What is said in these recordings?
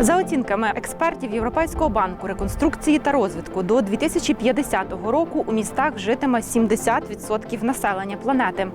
За оцінками експертів Європейського банку реконструкції та розвитку до 2050 року у містах житиме 70% населення планети.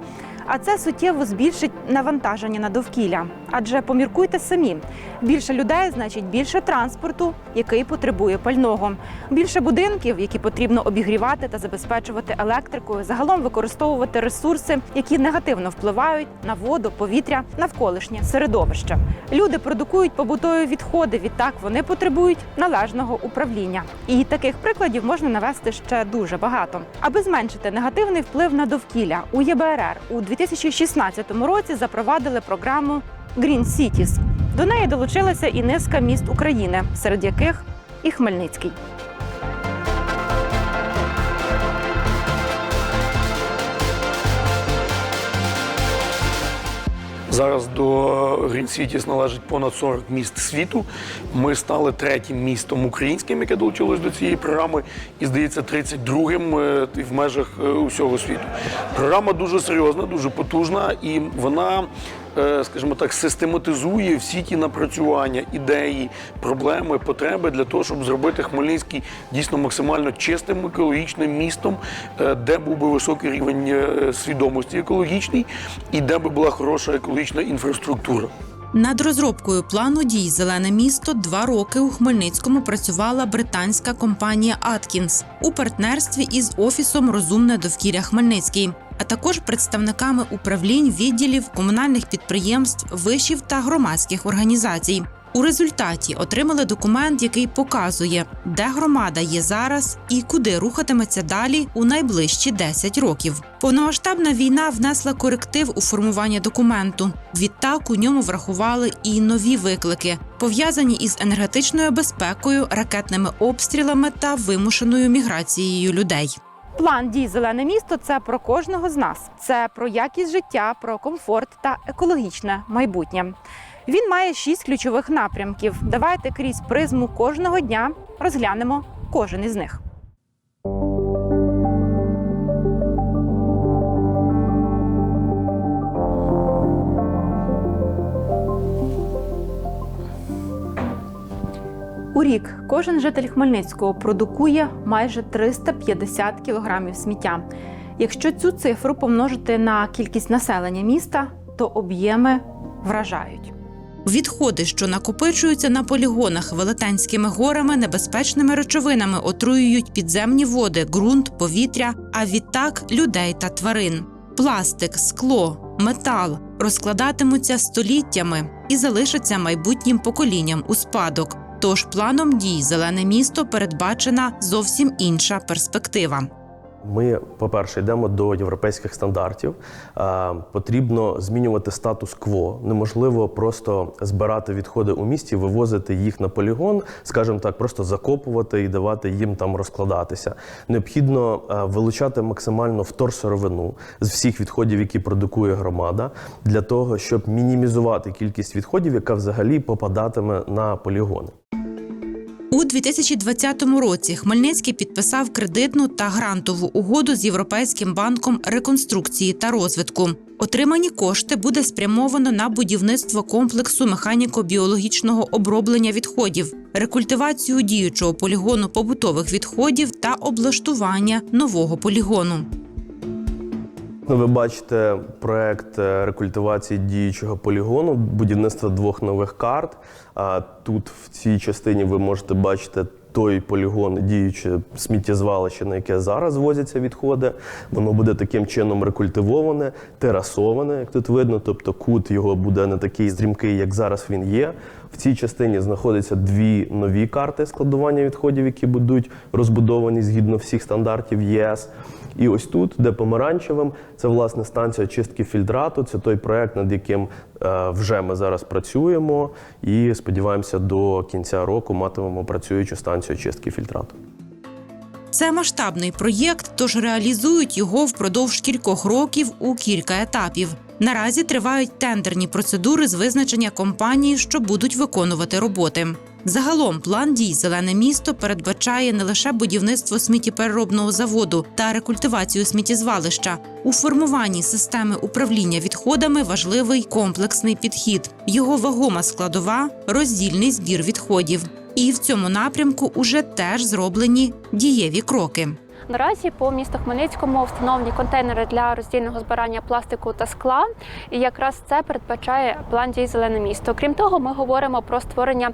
А це суттєво збільшить навантаження на довкілля. Адже поміркуйте самі: більше людей значить більше транспорту, який потребує пального, більше будинків, які потрібно обігрівати та забезпечувати електрикою, загалом використовувати ресурси, які негативно впливають на воду, повітря, навколишнє середовище. Люди продукують побутові відходи. Відтак вони потребують належного управління. І таких прикладів можна навести ще дуже багато. Аби зменшити негативний вплив на довкілля у ЄБРР у 2016 році запровадили програму Green Cities. До неї долучилася і низка міст України, серед яких і Хмельницький. Зараз до Green Cities належить понад 40 міст світу. Ми стали третім містом українським, яке долучилось до цієї програми, і здається, 32-м е, в межах е, усього світу. Програма дуже серйозна, дуже потужна, і вона, скажімо так, систематизує всі ті напрацювання, ідеї, проблеми, потреби для того, щоб зробити Хмельницький дійсно максимально чистим екологічним містом, е, де був би високий рівень е, свідомості екологічний і де би була хороша екологічна інфраструктура. Над розробкою плану дій Зелене місто два роки у Хмельницькому працювала британська компанія Аткінс у партнерстві із офісом Розумне довкілля Хмельницький, а також представниками управлінь, відділів, комунальних підприємств, вишів та громадських організацій. У результаті отримали документ, який показує, де громада є зараз і куди рухатиметься далі у найближчі 10 років. Повномасштабна війна внесла коректив у формування документу. Відтак у ньому врахували і нові виклики, пов'язані із енергетичною безпекою, ракетними обстрілами та вимушеною міграцією людей. План дій зелене місто це про кожного з нас. Це про якість життя, про комфорт та екологічне майбутнє. Він має шість ключових напрямків. Давайте крізь призму кожного дня розглянемо кожен із них. У рік кожен житель Хмельницького продукує майже 350 кілограмів сміття. Якщо цю цифру помножити на кількість населення міста, то об'єми вражають. Відходи, що накопичуються на полігонах велетенськими горами, небезпечними речовинами отруюють підземні води, ґрунт, повітря, а відтак людей та тварин. Пластик, скло, метал розкладатимуться століттями і залишаться майбутнім поколінням у спадок. Тож планом дій зелене місто передбачена зовсім інша перспектива. Ми, по-перше, йдемо до європейських стандартів. Е, Потрібно змінювати статус-кво. Неможливо просто збирати відходи у місті, вивозити їх на полігон, скажімо так, просто закопувати і давати їм там розкладатися. Необхідно е, вилучати максимально вторсировину з всіх відходів, які продукує громада, для того, щоб мінімізувати кількість відходів, яка взагалі попадатиме на полігони. У 2020 році Хмельницький підписав кредитну та грантову угоду з Європейським банком реконструкції та розвитку. Отримані кошти буде спрямовано на будівництво комплексу механіко-біологічного оброблення відходів, рекультивацію діючого полігону побутових відходів та облаштування нового полігону. Ну, ви бачите проект е, рекультивації діючого полігону, будівництва двох нових карт. А тут в цій частині ви можете бачити той полігон, діюче сміттєзвалище, на яке зараз возяться відходи. Воно буде таким чином рекультивоване, терасоване, як тут видно. Тобто кут його буде не такий стрімкий, як зараз він є. В цій частині знаходяться дві нові карти складування відходів, які будуть розбудовані згідно всіх стандартів ЄС. І ось тут, де помаранчевим, це власне станція чистки фільтрату. Це той проект, над яким е, вже ми зараз працюємо, і сподіваємося, до кінця року матимемо працюючу станцію чистки фільтрату. Це масштабний проєкт, тож реалізують його впродовж кількох років у кілька етапів. Наразі тривають тендерні процедури з визначення компаній, що будуть виконувати роботи. Загалом план дій Зелене місто передбачає не лише будівництво сміттєпереробного заводу та рекультивацію сміттєзвалища. У формуванні системи управління відходами важливий комплексний підхід. Його вагома складова роздільний збір відходів. І в цьому напрямку уже теж зроблені дієві кроки. Наразі по місту Хмельницькому встановлені контейнери для роздільного збирання пластику та скла, і якраз це передбачає план дій зелене місто. Крім того, ми говоримо про створення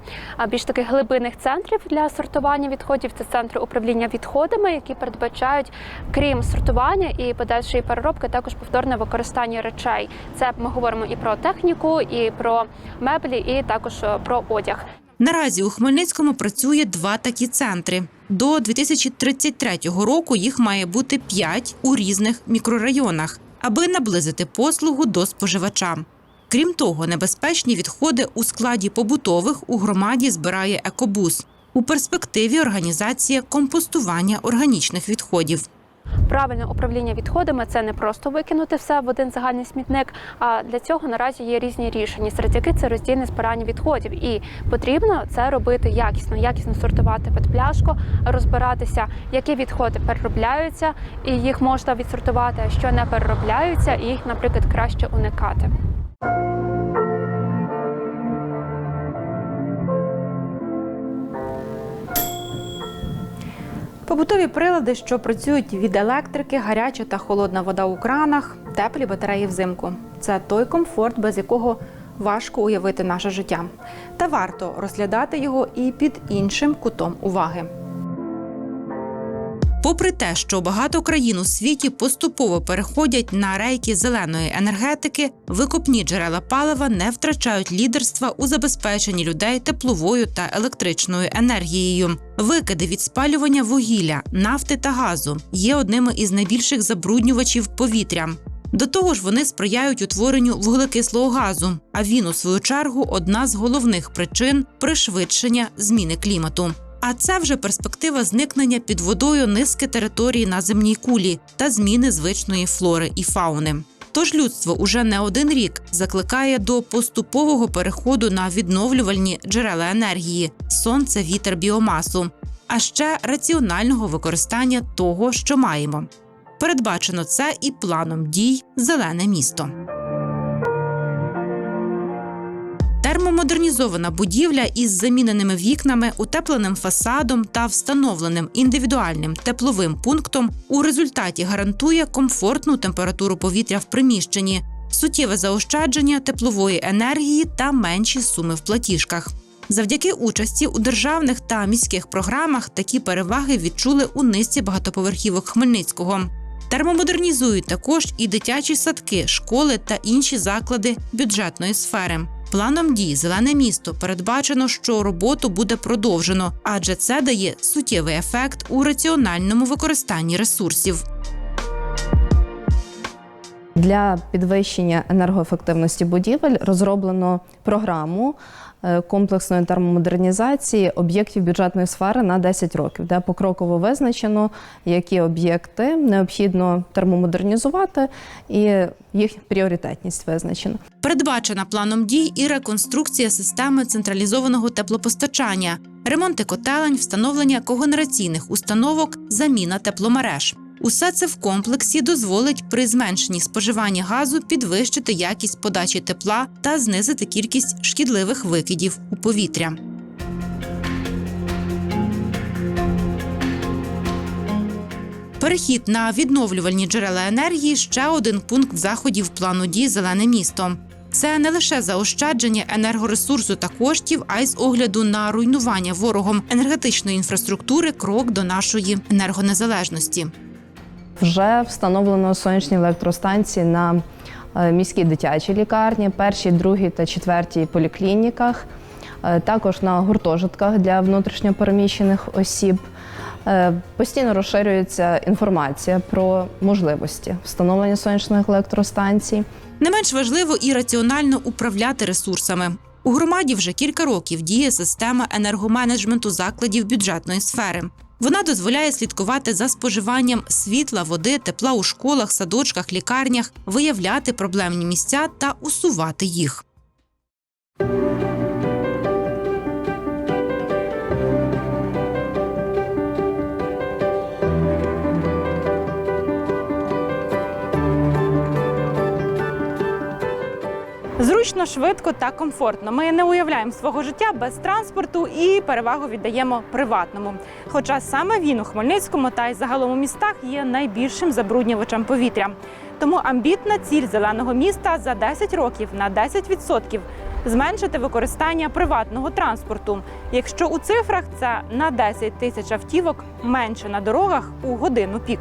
більш таких глибинних центрів для сортування відходів. Це центри управління відходами, які передбачають, крім сортування і подальшої переробки, також повторне використання речей. Це ми говоримо і про техніку, і про меблі, і також е, про одяг. Наразі у Хмельницькому працює два такі центри. До 2033 року їх має бути п'ять у різних мікрорайонах, аби наблизити послугу до споживача. Крім того, небезпечні відходи у складі побутових у громаді збирає екобус. У перспективі організація компостування органічних відходів. Правильне управління відходами це не просто викинути все в один загальний смітник. А для цього наразі є різні рішення, серед яких це роздільне збирання відходів. І потрібно це робити якісно, якісно сортувати під пляшку, розбиратися, які відходи переробляються, і їх можна відсортувати, а що не переробляються, і їх, наприклад, краще уникати. Побутові прилади, що працюють від електрики, гаряча та холодна вода у кранах, теплі батареї взимку. Це той комфорт, без якого важко уявити наше життя. Та варто розглядати його і під іншим кутом уваги. Попри те, що багато країн у світі поступово переходять на рейки зеленої енергетики, викопні джерела палива не втрачають лідерства у забезпеченні людей тепловою та електричною енергією. Викиди від спалювання вугілля, нафти та газу є одними із найбільших забруднювачів повітря. До того ж, вони сприяють утворенню вуглекислого газу. А він, у свою чергу, одна з головних причин пришвидшення зміни клімату. А це вже перспектива зникнення під водою низки територій на земній кулі та зміни звичної флори і фауни. Тож людство уже не один рік закликає до поступового переходу на відновлювальні джерела енергії сонце, вітер, біомасу, а ще раціонального використання того, що маємо. Передбачено це і планом дій Зелене місто. Термомодернізована будівля із заміненими вікнами, утепленим фасадом та встановленим індивідуальним тепловим пунктом у результаті гарантує комфортну температуру повітря в приміщенні, суттєве заощадження теплової енергії та менші суми в платіжках. Завдяки участі у державних та міських програмах такі переваги відчули у низці багатоповерхівок Хмельницького. Термомодернізують також і дитячі садки, школи та інші заклади бюджетної сфери. Планом дій зелене місто передбачено, що роботу буде продовжено, адже це дає суттєвий ефект у раціональному використанні ресурсів. Для підвищення енергоефективності будівель розроблено програму комплексної термомодернізації об'єктів бюджетної сфери на 10 років, де покроково визначено, які об'єкти необхідно термомодернізувати, і їх пріоритетність визначена. Передбачена планом дій і реконструкція системи централізованого теплопостачання, ремонти котелень, встановлення когенераційних установок, заміна тепломереж. Усе це в комплексі дозволить при зменшенні споживання газу підвищити якість подачі тепла та знизити кількість шкідливих викидів у повітря. Перехід на відновлювальні джерела енергії ще один пункт заходів плану дій Зелене місто. Це не лише заощадження енергоресурсу та коштів, а й з огляду на руйнування ворогом енергетичної інфраструктури крок до нашої енергонезалежності. Вже встановлено сонячні електростанції на е, міській дитячій лікарні, першій, другій та четвертій поліклініках, е, також на гуртожитках для внутрішньопереміщених осіб. Е, Постійно розширюється інформація про можливості встановлення сонячних електростанцій. Не менш важливо і раціонально управляти ресурсами. У громаді вже кілька років діє система енергоменеджменту закладів бюджетної сфери. Вона дозволяє слідкувати за споживанням світла, води, тепла у школах, садочках, лікарнях, виявляти проблемні місця та усувати їх. Зручно, швидко та комфортно. Ми не уявляємо свого життя без транспорту і перевагу віддаємо приватному. Хоча саме він у Хмельницькому та й загалом у містах є найбільшим забруднювачем повітря. Тому амбітна ціль зеленого міста за 10 років на 10% зменшити використання приватного транспорту. Якщо у цифрах це на 10 тисяч автівок менше на дорогах у годину пік.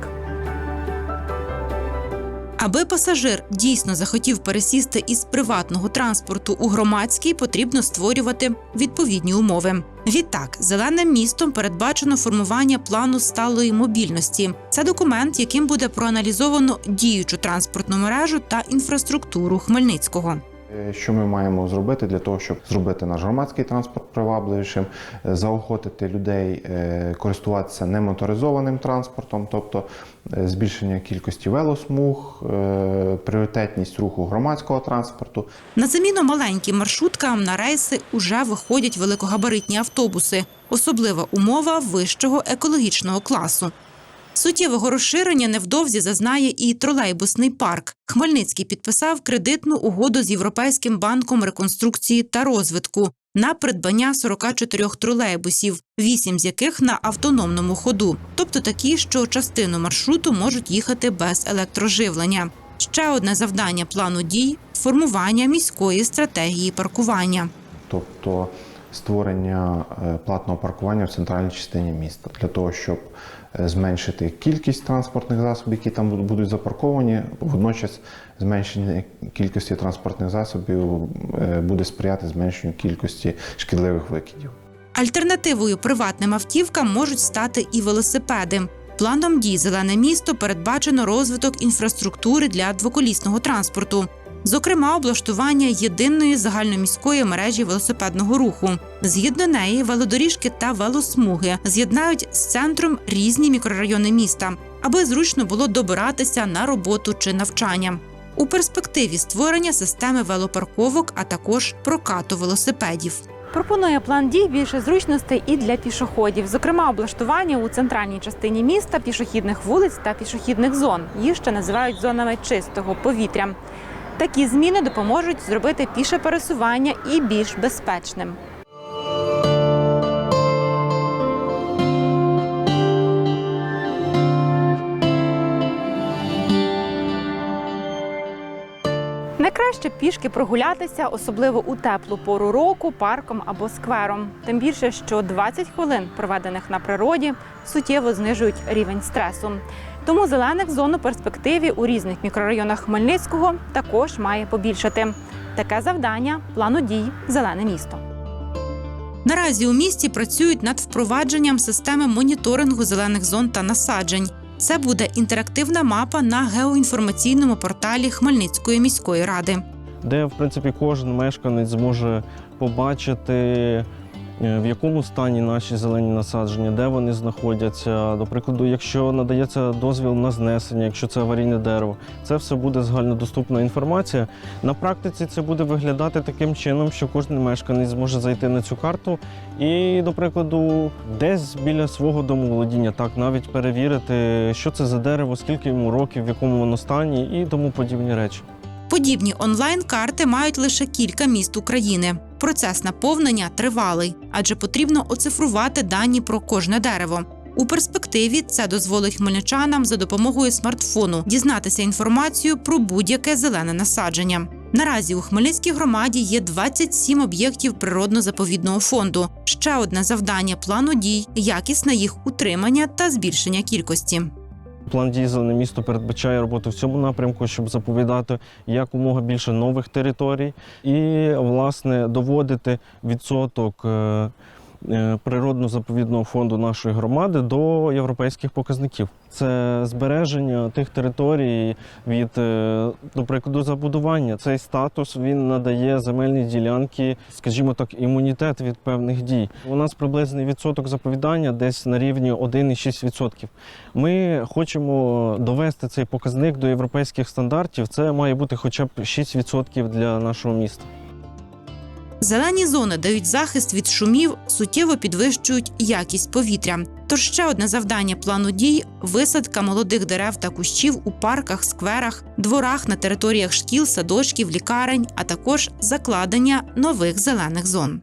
Аби пасажир дійсно захотів пересісти із приватного транспорту у громадський, потрібно створювати відповідні умови. Відтак, зеленим містом передбачено формування плану сталої мобільності. Це документ, яким буде проаналізовано діючу транспортну мережу та інфраструктуру Хмельницького. Е, Що ми маємо зробити для того, щоб зробити наш громадський транспорт привабливішим, е, заохотити людей е, користуватися немоторизованим транспортом, тобто збільшення кількості велосмуг, пріоритетність руху громадського транспорту. На заміну маленьким маршруткам на рейси уже виходять великогабаритні автобуси. Особлива умова вищого екологічного класу. Суттєвого розширення невдовзі зазнає і тролейбусний парк. Хмельницький підписав кредитну угоду з Європейським банком реконструкції та розвитку на придбання 44 тролейбусів, 8 з яких на автономному ходу, тобто такі, що частину маршруту можуть їхати без електроживлення. Ще одне завдання плану дій формування міської стратегії паркування. тобто створення е, платного паркування в центральній частині міста для того, щоб зменшити кількість транспортних засобів, які там будуть запарковані. Водночас зменшення кількості транспортних засобів е, буде сприяти зменшенню кількості шкідливих викидів. Альтернативою приватним автівкам можуть стати і велосипеди. Планом дій зелене місто передбачено розвиток інфраструктури для двоколісного транспорту, зокрема облаштування єдиної загальноміської мережі велосипедного руху. Згідно неї, велодоріжки та велосмуги з'єднають з центром різні мікрорайони міста, аби зручно було добиратися на роботу чи навчання. У перспективі створення системи велопарковок, а також прокату велосипедів. Пропонує план дій більше зручностей і для пішоходів, зокрема облаштування у центральній частині міста пішохідних вулиць та пішохідних зон. Їх ще називають зонами чистого повітря. Такі зміни допоможуть зробити піше пересування і більш безпечним. Найкраще пішки прогулятися, особливо у теплу пору року, парком або сквером. Тим більше, що 20 хвилин, проведених на природі, суттєво знижують рівень стресу. Тому зелених зон у перспективі у різних мікрорайонах Хмельницького також має побільшати. Таке завдання плану дій Зелене місто. Наразі у місті працюють над впровадженням системи моніторингу зелених зон та насаджень. Це буде інтерактивна мапа на геоінформаційному порталі Хмельницької міської ради. де в принципі кожен мешканець зможе побачити, в якому стані наші зелені насадження, де вони знаходяться. До прикладу, якщо надається дозвіл на знесення, якщо це аварійне дерево, це все буде загальнодоступна інформація. На практиці це буде виглядати таким чином, що кожен мешканець зможе зайти на цю карту і, до прикладу, десь біля свого домоволодіння, так навіть перевірити, що це за дерево, скільки йому років, в якому воно стані, і тому подібні речі. Подібні онлайн-карти мають лише кілька міст України. Процес наповнення тривалий, адже потрібно оцифрувати дані про кожне дерево. У перспективі це дозволить хмельничанам за допомогою смартфону дізнатися інформацію про будь-яке зелене насадження. Наразі у Хмельницькій громаді є 27 об'єктів природно-заповідного фонду. Ще одне завдання плану дій якісне їх утримання та збільшення кількості. План дій «Зелене місто передбачає роботу в цьому напрямку, щоб заповідати якомога більше нових територій і, власне, доводити відсоток е, природно-заповідного фонду нашої громади до європейських показників. Це збереження тих територій від, е, до прикладу, забудування. Цей статус він надає земельні ділянки, скажімо так, імунітет від певних дій. У нас приблизний відсоток заповідання десь на рівні 1,6%. Ми хочемо довести цей показник до європейських стандартів. Це має бути хоча б 6% для нашого міста. Зелені зони дають захист від шумів, суттєво підвищують якість повітря. Тож ще одне завдання плану дій висадка молодих дерев та кущів у парках, скверах, дворах на територіях шкіл, садочків, лікарень, а також закладення нових зелених зон.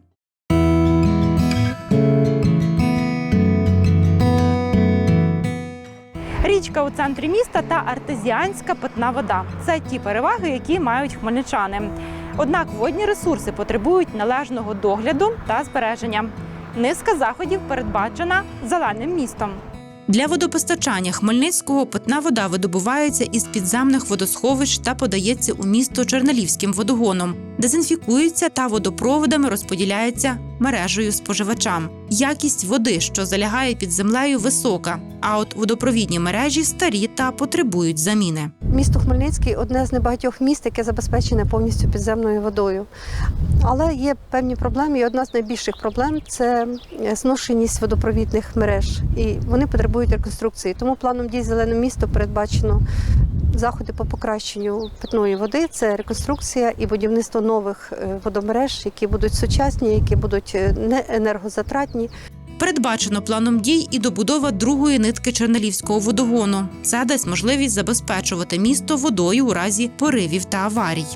Річка у центрі міста та артезіанська питна вода це ті переваги, які мають хмельничани. Однак водні ресурси потребують належного догляду та збереження. Низка заходів передбачена зеленим містом. Для водопостачання Хмельницького питна вода видобувається із підземних водосховищ та подається у місто Чернелівським водогоном, дезінфікується та водопроводами розподіляється мережею споживачам. Якість води, що залягає під землею, висока. А от водопровідні мережі старі та потребують заміни. Місто Хмельницький одне з небагатьох міст, яке забезпечене повністю підземною водою. Але є певні проблеми, і одна з найбільших проблем це зношеність водопровідних мереж. І вони потребують реконструкції. Тому планом дій зелене місто передбачено заходи по покращенню питної води. Це реконструкція і будівництво нових е, водомереж, які будуть сучасні, які будуть е, не енергозатратні. Передбачено планом дій і добудова другої нитки Чернелівського водогону. Це дасть можливість забезпечувати місто водою у разі поривів та аварій.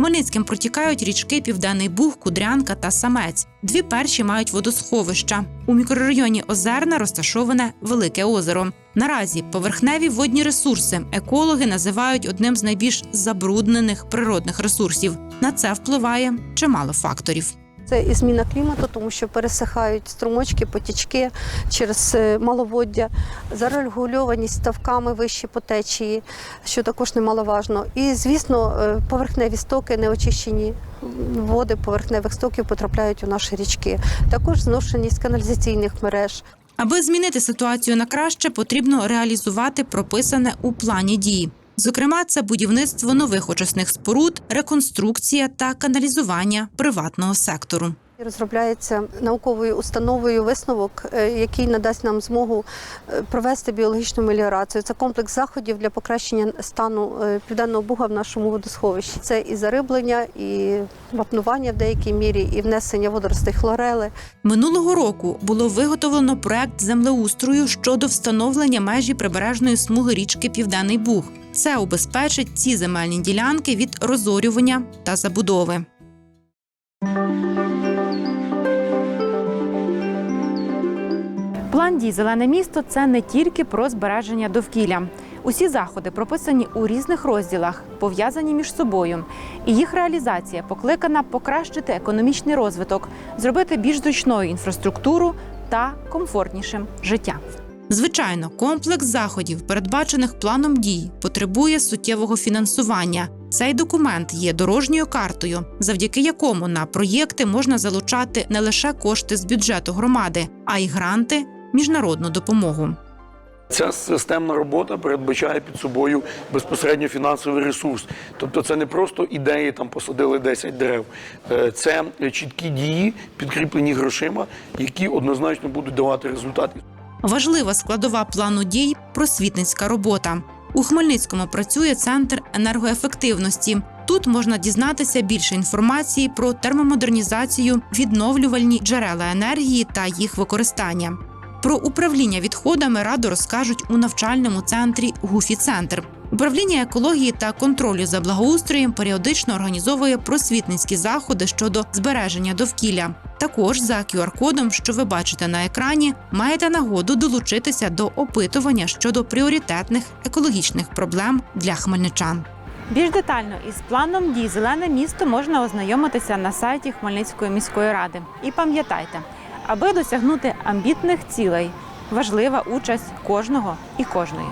Хмельницьким протікають річки Південний Буг, Кудрянка та Самець. Дві перші мають водосховища. У мікрорайоні Озерна розташоване Велике озеро. Наразі поверхневі водні ресурси екологи називають одним з найбільш забруднених природних ресурсів. На це впливає чимало факторів. Це і зміна клімату, тому що пересихають струмочки, потічки через е, маловоддя, зарегульованість ставками вищі по течії, що також немаловажно. І, звісно, е, поверхневі стоки, неочищені води поверхневих стоків потрапляють у наші річки. Також зношеність каналізаційних мереж. Аби змінити ситуацію на краще, потрібно реалізувати прописане у плані дій. Зокрема, це будівництво нових очисних споруд, реконструкція та каналізування приватного сектору. Розробляється науковою установою висновок, е, який надасть нам змогу е, провести біологічну меліорацію. Це комплекс заходів для покращення стану е, південного буга в нашому водосховищі. Це і зариблення, і вапнування в деякій мірі, і внесення водоростей хлорели. Минулого року було виготовлено проект землеустрою щодо встановлення межі прибережної смуги річки Південний Буг. Це убезпечить ці земельні ділянки від розорювання та забудови. План дій зелене місто це не тільки про збереження довкілля. Усі заходи прописані у різних розділах, пов'язані між собою, і їх реалізація покликана покращити економічний розвиток, зробити більш зручною інфраструктуру та комфортнішим життя. Звичайно, комплекс заходів, передбачених планом дій, потребує суттєвого фінансування. Цей документ є дорожньою картою, завдяки якому на проєкти можна залучати не лише кошти з бюджету громади, а й гранти, міжнародну допомогу. Ця системна робота передбачає під собою безпосередньо фінансовий ресурс. Тобто це не просто ідеї, там посадили 10 дерев. Е, Це чіткі дії, підкріплені грошима, які однозначно будуть давати результат. Важлива складова плану дій просвітницька робота. У Хмельницькому працює центр енергоефективності. Тут можна дізнатися більше інформації про термомодернізацію, відновлювальні джерела енергії та їх використання. Про управління відходами радо розкажуть у навчальному центрі ГУФІ-центр. Управління екології та контролю за благоустроєм періодично організовує просвітницькі заходи щодо збереження довкілля. Також за QR-кодом, що ви бачите на екрані, маєте нагоду долучитися до опитування щодо пріоритетних екологічних проблем для хмельничан. Більш детально із планом дій зелене місто можна ознайомитися на сайті Хмельницької міської ради. І пам'ятайте, аби досягнути амбітних цілей, важлива участь кожного і кожної.